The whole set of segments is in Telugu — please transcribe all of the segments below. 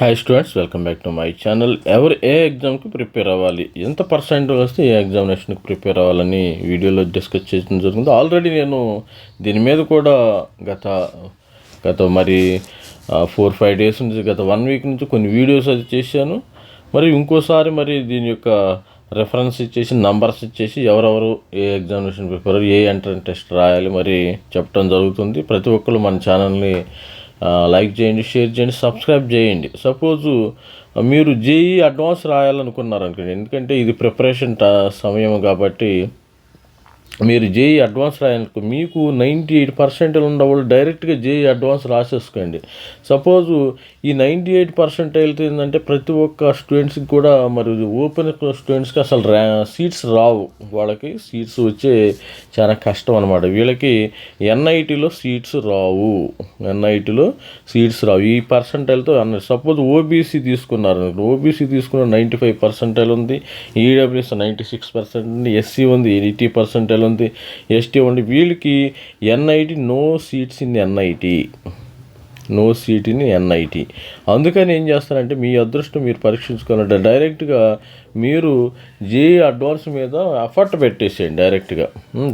Hi students welcome back to my channel ఎవరు ఏ ఎగ్జామ్కి ప్రిపేర్ అవ్వాలి? ఎంత పర్సెంట్ వస్తే ఏ ఎగ్జామినేషన్కి ప్రిపేర్ అవ్వాలని వీడియోలో డిస్కస్ చేయడం జరిగింది. ఆల్రెడీ నేను దీని మీద కూడా గత గత మరి ఫోర్ ఫైవ్ డేస్ నుంచి గత వన్ వీక్ నుంచి కొన్ని వీడియోస్ అది చేశాను. మరి ఇంకోసారి మరి దీని యొక్క రెఫరెన్స్ ఇచ్చేసి నంబర్స్ ఇచ్చేసి ఎవరెవరు ఏ ఎగ్జామినేషన్ ప్రిపేర్ ఏ ఎంట్రన్స్ టెస్ట్ రాయాలి మరి చెప్పడం జరుగుతుంది. ప్రతి ఒక్కరు మన ఛానల్ని లైక్ చేయండి షేర్ చేయండి సబ్స్క్రైబ్ చేయండి. సపోజు మీరు జేఈ అడ్వాన్స్ రాయాలనుకున్నారు అనుకోండి ఎందుకంటే ఇది ప్రిపరేషన్ సమయం కాబట్టి మీరు జేఈ అడ్వాన్స్ రాయనుకో మీకు నైంటీ ఎయిట్ పర్సెంట్ వాళ్ళు డైరెక్ట్గా జేఈ అడ్వాన్స్ రాసేసుకోండి. సపోజు ఈ నైంటీ ఎయిట్ పర్సెంట్ ఏంటంటే ప్రతి ఒక్క స్టూడెంట్స్కి కూడా మరి ఓపెన్ స్టూడెంట్స్కి అసలు ర్యా సీట్స్ రావు. వాళ్ళకి సీట్స్ వచ్చే చాలా కష్టం అనమాట వీళ్ళకి ఎన్ఐటీలో సీట్స్ రావు. ఎన్ఐటీలో సీట్స్ రావు. ఈ పర్సెంటైల్తో అన్న సపోజ్ ఓబీసీ తీసుకున్నారు. ఓబీసీ తీసుకున్న నైంటీ ఫైవ్ పర్సెంటైల్ ఉంది. ఈడబ్ల్యూఎస్ నైంటీ సిక్స్ పర్సెంట్ ఉంది. ఎస్సీ ఉంది. ఎయిటీ పర్సెంటైల్ ఉంది. ఎస్టీ ఉంది వీళ్ళకి NIT no seats in NIT no seat in NIT అందుకని ఏం చేస్తారంటే మీ అదృష్టం మీరు పరీక్షించుకున్నట్టు డైరెక్ట్గా మీరు జేఈ అడ్వాన్స్ మీద ఎఫర్ట్ పెట్టేసేయండి డైరెక్ట్గా.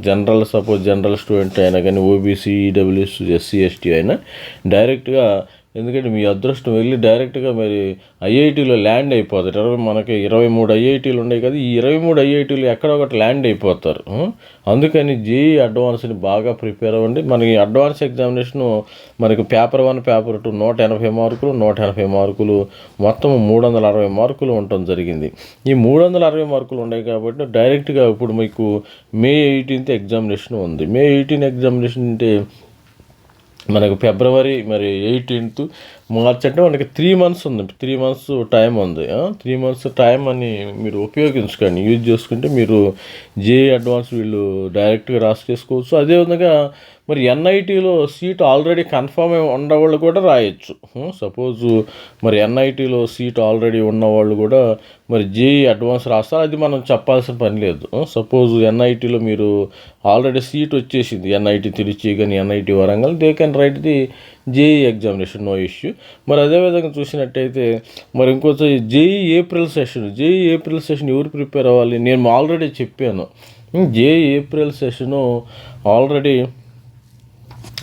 జనరల్ సపోజ్ జనరల్ స్టూడెంట్ అయినా కానీ ఓబీసీ ఈడబ్ల్యూఎస్ ఎస్సీ ఎస్టీ అయినా డైరెక్ట్గా ఎందుకంటే మీ అదృష్టం వెళ్ళి డైరెక్ట్గా మరి ఐఐటీలో ల్యాండ్ అయిపోతారు. ఇరవై మనకి ఇరవై మూడు ఐఐటీలు ఉన్నాయి కదా ఈ ఇరవై మూడు ఐఐటీలు ఎక్కడ ఒకటి ల్యాండ్ అయిపోతారు. అందుకని జేఈ అడ్వాన్స్ని బాగా ప్రిపేర్ అవ్వండి. మనకి అడ్వాన్స్ ఎగ్జామినేషన్ మనకి పేపర్ వన్ పేపర్ టూ నూట ఎనభై మార్కులు నూట ఎనభై మార్కులు మొత్తం మూడు వందల అరవై మార్కులు ఉండటం జరిగింది. ఈ మూడు వందల అరవై మార్కులు ఉన్నాయి కాబట్టి డైరెక్ట్గా ఇప్పుడు మీకు మే ఎయిటీన్త్ ఎగ్జామినేషన్ ఉంది. మే ఎయిటీన్ ఎగ్జామినేషన్ అంటే మనకు ఫిబ్రవరి మరి ఎయిటీన్త్ మార్చ్ అంటే మనకి త్రీ మంత్స్ ఉంది. త్రీ మంత్స్ టైం ఉంది. త్రీ మంత్స్ టైం అని మీరు ఉపయోగించుకోండి. యూజ్ చేసుకుంటే మీరు జే అడ్వాన్స్ వీళ్ళు డైరెక్ట్గా రాసి చేసుకోవచ్చు అదేవిధంగా మరి ఎన్ఐటీలో సీట్ ఆల్రెడీ కన్ఫర్మ్ అయి ఉన్నవాళ్ళు కూడా రాయొచ్చు. సపోజు మరి ఎన్ఐటీలో సీట్ ఆల్రెడీ ఉన్నవాళ్ళు కూడా మరి జేఈ అడ్వాన్స్ రాస్తారు. అది మనం చెప్పాల్సిన పని లేదు. సపోజ్ ఎన్ఐటీలో మీరు ఆల్రెడీ సీట్ వచ్చేసింది. ఎన్ఐటీ తిరుచి కానీ NIT Warangal they can write the JEE examination no issue మరి అదేవిధంగా చూసినట్టయితే మరి ఇంకొంచెం JEE April session JEE April session ఎవరు ప్రిపేర్ అవ్వాలి? నేను ఆల్రెడీ చెప్పాను. జేఈ ఏప్రిల్ సెషను ఆల్రెడీ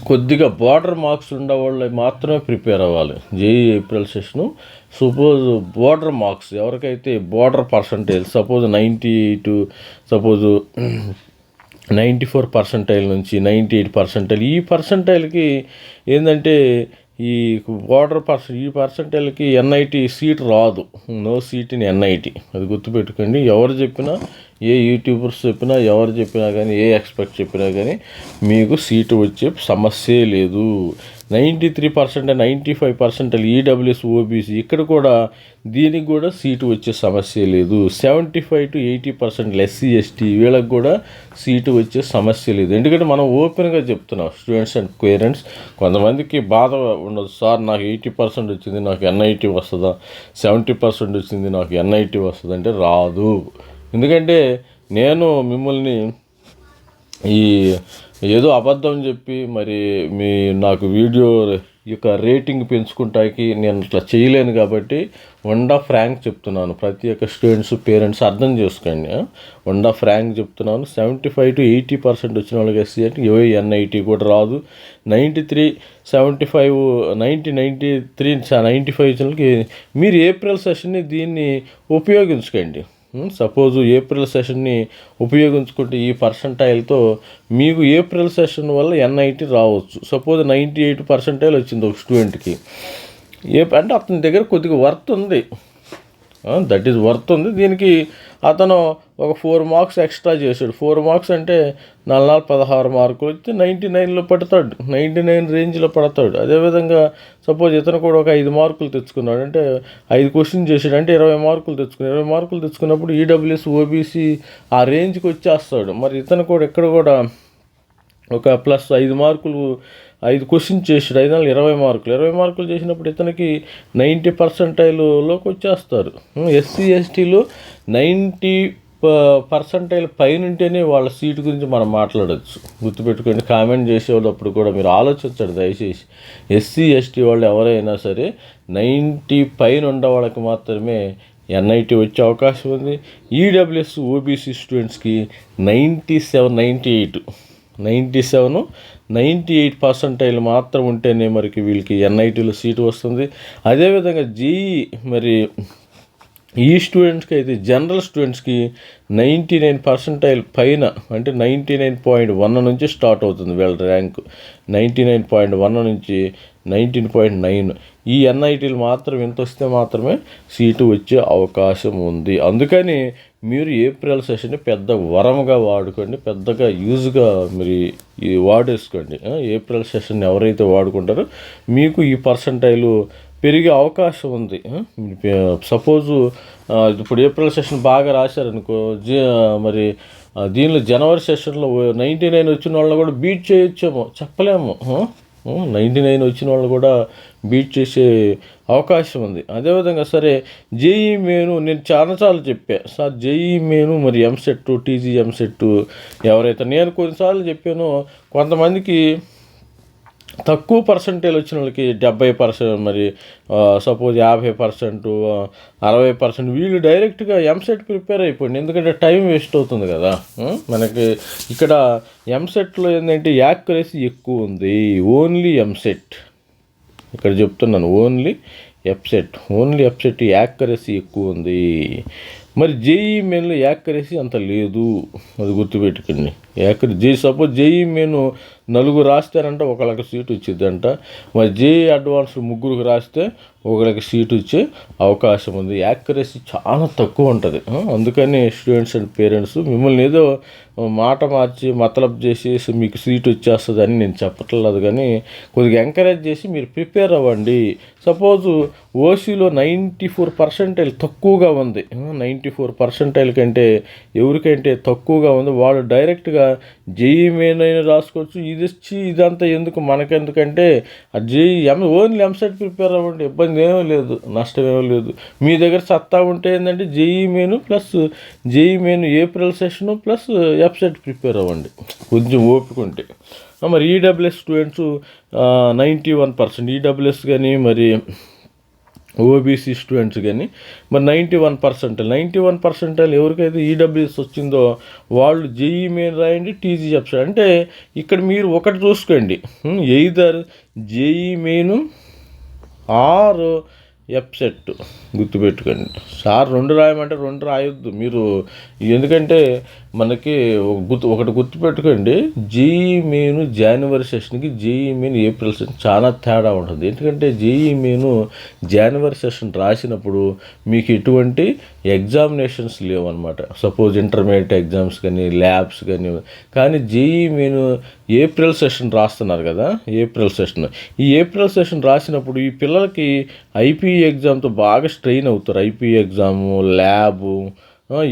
కొద్దిగా బార్డర్ మార్క్స్ ఉండేవాళ్ళు మాత్రమే ప్రిపేర్ అవ్వాలి. JEE April session suppose border marks ఎవరికైతే border percentage suppose ninety to suppose ninety four percentile నుంచి నైంటీ ఎయిట్ పర్సెంటైల్. ఈ పర్సెంటైల్కి ఏంటంటే ఈ వాటర్ పర్సెంట్ ఈ పర్సెంటైల్కి ఎన్ఐటి సీట్ రాదు. No seat in NIT. అది గుర్తుపెట్టుకోండి. ఎవరు చెప్పినా ఏ యూట్యూబర్స్ చెప్పినా ఎవరు చెప్పినా కానీ ఏ ఎక్స్పర్ట్ చెప్పినా కానీ మీకు సీటు వచ్చే సమస్యే లేదు. Ninety three percent ninety five percent EWS OBC ఇక్కడ కూడా దీనికి కూడా సీటు వచ్చే సమస్య లేదు. Seventy five to eighty percent SC ST వీళ్ళకి కూడా సీటు వచ్చే సమస్య లేదు. ఎందుకంటే మనం ఓపెన్గా చెప్తున్నాం స్టూడెంట్స్ అండ్ పేరెంట్స్ కొంతమందికి బాధ ఉండదు. సార్ నాకు ఎయిటీ పర్సెంట్ వచ్చింది నాకు ఎన్ఐటీ వస్తుందా? సెవెంటీ పర్సెంట్ వచ్చింది నాకు ఎన్ఐటీ వస్తుంది? అంటే రాదు. ఎందుకంటే నేను మిమ్మల్ని ఈ ఏదో అబద్ధం చెప్పి మరి మీ నాకు వీడియో యొక్క రేటింగ్ పెంచుకుంటాకి నేను ఇట్లా చేయలేను కాబట్టి వండా ఫ్రాంక్ చెప్తున్నాను. ప్రతి ఒక్క స్టూడెంట్స్ పేరెంట్స్ అర్థం చేసుకోండి. వండా ఫ్రాంక్ చెప్తున్నాను. Seventy five to eighty percent వచ్చిన వాళ్ళకి ఎస్సీ అంటే ఏ ఎన్ఐటీ కూడా రాదు. Ninety three seventy five ninety ninety three ninety five వచ్చిన వాళ్ళకి మీరు ఏప్రిల్ సెషన్ని దీన్ని ఉపయోగించుకోండి. సపోజు ఏప్రిల్ సెషన్ని ఉపయోగించుకుంటే ఈ పర్సంటైల్తో మీకు ఏప్రిల్ సెషన్ వల్ల ఎన్ఐటీ రావచ్చు. సపోజ్ నైంటీ ఎయిట్ పర్సంటైల్ వచ్చింది ఒక స్టూడెంట్కి ఏ అంటే అతని దగ్గర కొద్దిగా వర్త్ ఉంది. దట్ ఈజ్ వర్త్ ఉంది. దీనికి అతను ఒక ఫోర్ మార్క్స్ ఎక్స్ట్రా చేశాడు. ఫోర్ మార్క్స్ అంటే నాలుగు నాలుగు పదహారు మార్కులు వచ్చి నైంటీ నైన్లో పడతాడు. నైంటీ నైన్ రేంజ్లో పడతాడు. అదేవిధంగా సపోజ్ ఇతను కూడా ఒక ఐదు మార్కులు తెచ్చుకున్నాడు. అంటే ఐదు క్వశ్చన్ చేశాడు. అంటే ఇరవై మార్కులు తెచ్చుకున్నాడు. ఇరవై మార్కులు తెచ్చుకున్నప్పుడు ఈడబ్ల్యూఎస్ ఓబీసీ ఆ రేంజ్కి వచ్చేస్తాడు. మరి ఇతను కూడా ఇక్కడ కూడా ఒక ప్లస్ ఐదు మార్కులు ఐదు క్వశ్చన్ చేసాడు ఐదు నాలుగు ఇరవై మార్కులు. ఇరవై మార్కులు చేసినప్పుడు ఇతనికి నైంటీ పర్సెంటైల్లోకి వచ్చేస్తారు. ఎస్సీ ఎస్టీలో నైంటీ పర్సంటైల్ పైనుంటేనే వాళ్ళ సీటు గురించి మనం మాట్లాడచ్చు. గుర్తుపెట్టుకోండి కామెంట్ చేసేటప్పుడు కూడా మీరు ఆలోచించండి దయచేసి. ఎస్సీ ఎస్టీ వాళ్ళు ఎవరైనా సరే నైంటీ పైన ఉండే వాళ్ళకి మాత్రమే ఎన్ఐటి వచ్చే అవకాశం ఉంది. ఈడబ్ల్యూఎస్ ఓబీసీ స్టూడెంట్స్కి ninety seven ninety eight ninety seven. Ninety eight percentile మాత్రం ఉంటేనే మరికి వీళ్ళకి ఎన్ఐటీలో సీటు వస్తుంది. అదేవిధంగా జీఈ మరి ఈ స్టూడెంట్స్కి అయితే జనరల్ స్టూడెంట్స్కి నైంటీ నైన్ పర్సెంటైల్ పైన అంటే నైంటీ నైన్ పాయింట్ వన్ నుంచి స్టార్ట్ అవుతుంది వీళ్ళ rank. Ninety nine point one నుంచి నైన్టీన్ పాయింట్ నైన్. ఈ ఎన్ఐటీలు మాత్రం ఎంత వస్తే మాత్రమే సీటు వచ్చే అవకాశం ఉంది. అందుకని మీరు ఏప్రిల్ సెషన్ పెద్ద వరంగా వాడుకోండి పెద్దగా యూజ్గా మీరు ఇది వాడేసుకోండి. ఏప్రిల్ సెషన్ ఎవరైతే వాడుకుంటారో మీకు ఈ పర్సంటైలు పెరిగే అవకాశం ఉంది. సపోజు ఇప్పుడు ఏప్రిల్ సెషన్ బాగా రాశారనుకో జీ మరి దీనిలో జనవరి సెషన్లో నైంటీ నైన్ వచ్చిన వాళ్ళని కూడా బీట్ చేయొచ్చేమో చెప్పలేము. నైంటీ నైన్ వచ్చిన వాళ్ళు కూడా బీట్ చేసే అవకాశం ఉంది. అదేవిధంగా సరే జేఈ మేను నేను చాలాసార్లు చెప్పా. సార్ జేఈ మేను మరి ఎంసెట్ టీజీ ఎంసెట్ ఎవరైతే నేను కొన్నిసార్లు చెప్పానో కొంతమందికి తక్కువ పర్సంటేజ్ వచ్చిన వాళ్ళకి డెబ్బై పర్సెంట్ మరి సపోజ్ యాభై పర్సెంట్ అరవై పర్సెంట్ వీళ్ళు డైరెక్ట్గా ఎంసెట్ ప్రిపేర్ అయిపోయింది ఎందుకంటే టైం వేస్ట్ అవుతుంది కదా. మనకి ఇక్కడ ఎంసెట్లో ఏంటంటే యాక్యురసీ ఎక్కువ ఉంది. ఓన్లీ ఎంసెట్ ఇక్కడ చెప్తున్నాను only EAPCET only EAPCET accuracy ఎక్కువ ఉంది. మరి జేఈ మెయిన్లో యాక్యురసీ అంత లేదు. అది గుర్తుపెట్టుకోండి. Accuracy J suppose JEE main నలుగురు రాస్తారంటే ఒకళ్ళకి సీట్ వచ్చిందంట మరి జేఈ అడ్వాన్స్ ముగ్గురికి రాస్తే ఒకళ్ళకి సీట్ వచ్చే అవకాశం ఉంది. యాక్యురసీ చాలా తక్కువ ఉంటుంది. అందుకని స్టూడెంట్స్ అండ్ పేరెంట్స్ మిమ్మల్ని ఏదో మాట మార్చి మతలబ్ చేసి మీకు సీట్ వచ్చేస్తుందని నేను చెప్పట్లేదు. కానీ కొద్దిగా ఎంకరేజ్ చేసి మీరు ప్రిపేర్ అవ్వండి. సపోజు ఓసీలో నైంటీ ఫోర్ పర్సెంటైల్ తక్కువగా ఉంది. నైంటీ ఫోర్ పర్సెంటైల్ కంటే ఎవరికంటే తక్కువగా ఉంది. వాళ్ళు డైరెక్ట్గా జేఈ మెయిన్ అయినా రాసుకోవచ్చు. ఇది వచ్చి ఇదంతా ఎందుకు మనకెందుకంటే ఆ JEE M only EAMCET prepare అవ్వండి. ఇబ్బంది ఏమీ లేదు. నష్టం ఏమీ లేదు. మీ దగ్గర సత్తా ఉంటే ఏంటంటే JEE main plus JEE main April session plus EAPCET prepare అవ్వండి. కొంచెం ఓపిక ఉంటే. మరి EWS students ninety one percent. EWS కానీ మరి ఓబీసీ స్టూడెంట్స్ కానీ మరి ninety one percent ninety one percentile ఎవరికైతే ఈడబ్ల్యూఎస్ వచ్చిందో వాళ్ళు జేఈ మెయిన్ రాయండి టీజీ చెప్తారు. అంటే ఇక్కడ మీరు ఒకటి చూసుకోండి. Either JEE main or EAPCET గుర్తుపెట్టుకోండి. సార్ రెండు రాయమంటే రెండు రాయొద్దు. మీరు ఎందుకంటే మనకి ఒక గుర్తు ఒకటి గుర్తుపెట్టుకోండి. జేఈ మెయిన్ జనవరి సెషన్కి జేఈ మెయిన్ ఏప్రిల్ సెషన్ చాలా తేడా ఉంటుంది. ఎందుకంటే జేఈ మెయిన్ జనవరి సెషన్ రాసినప్పుడు మీకు ఎటువంటి ఎగ్జామినేషన్స్ లేవు అనమాట సపోజ్ ఇంటర్మీడియట్ ఎగ్జామ్స్ కానీ ల్యాబ్స్ కానీ. కానీ జేఈ మెయిన్ ఏప్రిల్ సెషన్ రాస్తున్నారు కదా ఏప్రిల్ సెషన్. ఈ ఏప్రిల్ సెషన్ రాసినప్పుడు ఈ పిల్లలకి ఐపీ ఎగ్జామ్తో బాగా స్ట్రెయిన్ అవుతారు. ఐపీ ఎగ్జాము ల్యాబు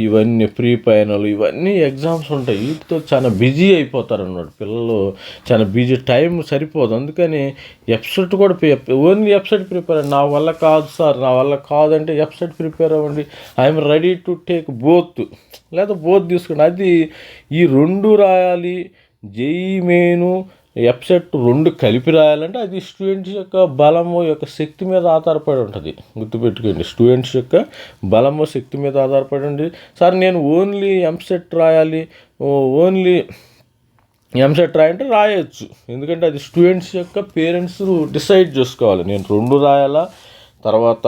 ఇవన్నీ ప్రీ ఫైనల్ ఇవన్నీ ఎగ్జామ్స్ ఉంటాయి. వీటితో చాలా బిజీ అయిపోతారు అన్నమాట పిల్లలు. చాలా బిజీ టైం సరిపోదు. అందుకని ఎప్సెట్ కూడా ఓన్లీ ఎప్సెట్ ప్రిపేర్ నా వల్ల కాదు సార్ నా వల్ల కాదంటే ఎప్సెట్ ప్రిపేర్ అవ్వండి. I'm ready to take both. లేదా బోత్ తీసుకోండి అది ఈ రెండు రాయాలి జేఈ మెయిన్ ఎప్సెట్ రెండు కలిపి రాయాలంటే అది స్టూడెంట్స్ యొక్క బలము యొక్క శక్తి మీద ఆధారపడి ఉంటుంది. గుర్తుపెట్టుకోండి స్టూడెంట్స్ యొక్క బలము శక్తి మీద ఆధారపడి ఉంటుంది. సార్ నేను ఓన్లీ ఎంసెట్ రాయాలి ఓన్లీ ఎంసెట్ రాయంటే రాయొచ్చు. ఎందుకంటే అది స్టూడెంట్స్ యొక్క పేరెంట్స్ డిసైడ్ చేసుకోవాలి. నేను రెండు రాయాలా తర్వాత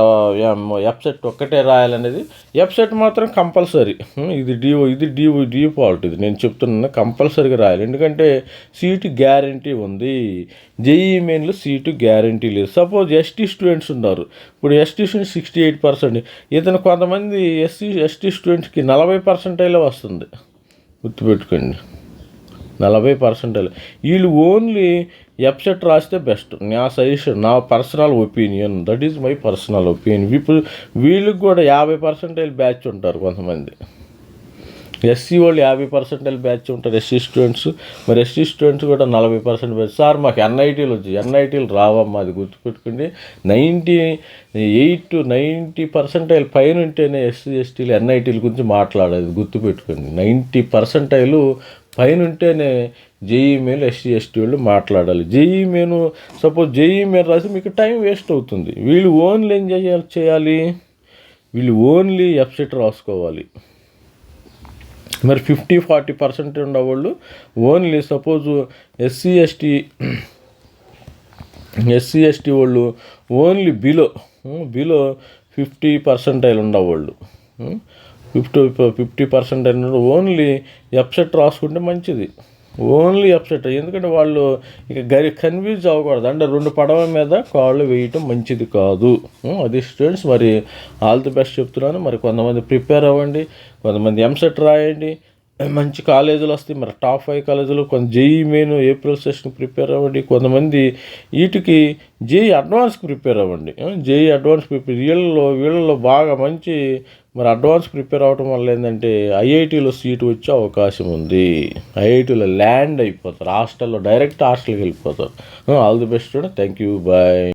ఎఫ్సెట్ ఒక్కటే రాయాలనేది. ఎఫ్సెట్ మాత్రం కంపల్సరీ. ఇది డిఓ ఇది డిఓ డిఫాల్ట్ ఇది. నేను చెప్తున్నాను కంపల్సరీగా రాయాలి. ఎందుకంటే సీటు గ్యారంటీ ఉంది. జేఈ మెయిన్లో సీటు గ్యారంటీ లేదు. సపోజ్ ఎస్టీ స్టూడెంట్స్ ఉన్నారు. ఇప్పుడు ST students sixty eight percent ఇతను కొంతమంది ఎస్సీ ఎస్టీ స్టూడెంట్స్కి నలభై పర్సెంటైలో వస్తుంది. గుర్తుపెట్టుకోండి. నలభై పర్సెంటేజ్ వీళ్ళు ఓన్లీ ఎప్సెట్ రాస్తే బెస్ట్. నా సజెషన్ నా personal opinion. That is my personal opinion. ఇప్పుడు వీళ్ళకి కూడా యాభై పర్సెంటేజ్ బ్యాచ్ ఉంటారు కొంతమంది. ఎస్సీ వాళ్ళు యాభై పర్సెంటేజ్ బ్యాచ్ ఉంటారు ఎస్సీ స్టూడెంట్స్. మరి ఎస్సీ స్టూడెంట్స్ కూడా నలభై పర్సెంట్ బ్యాచ్. సార్ మాకు ఎన్ఐటీలు వచ్చి ఎన్ఐటీలు రావమ్మా అది గుర్తుపెట్టుకోండి. Ninety eight to ninety percentile పైన ఉంటేనే ఎస్సీ ఎస్టీలు ఎన్ఐటీల గురించి మాట్లాడేది గుర్తుపెట్టుకోండి. నైంటీ పర్సెంటైలు పైన ఉంటేనే జేఈ మేలు ఎస్సీ ఎస్టీ వాళ్ళు మాట్లాడాలి. JEE main suppose JEE main రాసి మీకు టైం వేస్ట్ అవుతుంది. వీళ్ళు ఓన్లీ ఏం చేయాలి చేయాలి? వీళ్ళు ఓన్లీ వెబ్సైట్ రాసుకోవాలి. మరి ఫిఫ్టీ ఫార్టీ పర్సెంట్ ఉండేవాళ్ళు only suppose SC ST SC ST వాళ్ళు only below below fifty percentile ఉండేవాళ్ళు. Fifty fifty percent percentile only EAPCET రాసుకుంటే మంచిది. ఓన్లీ ఎప్సెట్ ఎందుకంటే వాళ్ళు ఇక గరి కన్ఫ్యూజ్ అవ్వకూడదు. అంటే రెండు పడవ మీద కాళ్ళు వేయటం మంచిది కాదు. అది స్టూడెంట్స్ మరి ఆల్ ది బెస్ట్ చెప్తున్నాను. మరి కొంతమంది ప్రిపేర్ అవ్వండి. కొంతమంది ఎంసెట్ రాయండి. మంచి కాలేజీలు వస్తాయి. మరి టాప్ ఫైవ్ కాలేజీలు కొంత JEE main April session prepare అవ్వండి. కొంతమంది వీటికి జేఈ అడ్వాన్స్కి ప్రిపేర్ అవ్వండి. జేఈ అడ్వాన్స్ ప్రిపేర్ వీళ్ళలో వీళ్ళలో బాగా మంచి మరి అడ్వాన్స్ ప్రిపేర్ అవ్వటం వల్ల ఏంటంటే ఐఐటీలో సీటు వచ్చే అవకాశం ఉంది. ఐఐటీలో ల్యాండ్ అయిపోతారు. హాస్టల్లో డైరెక్ట్ హాస్టల్కి వెళ్ళిపోతారు. All the best thank you bye.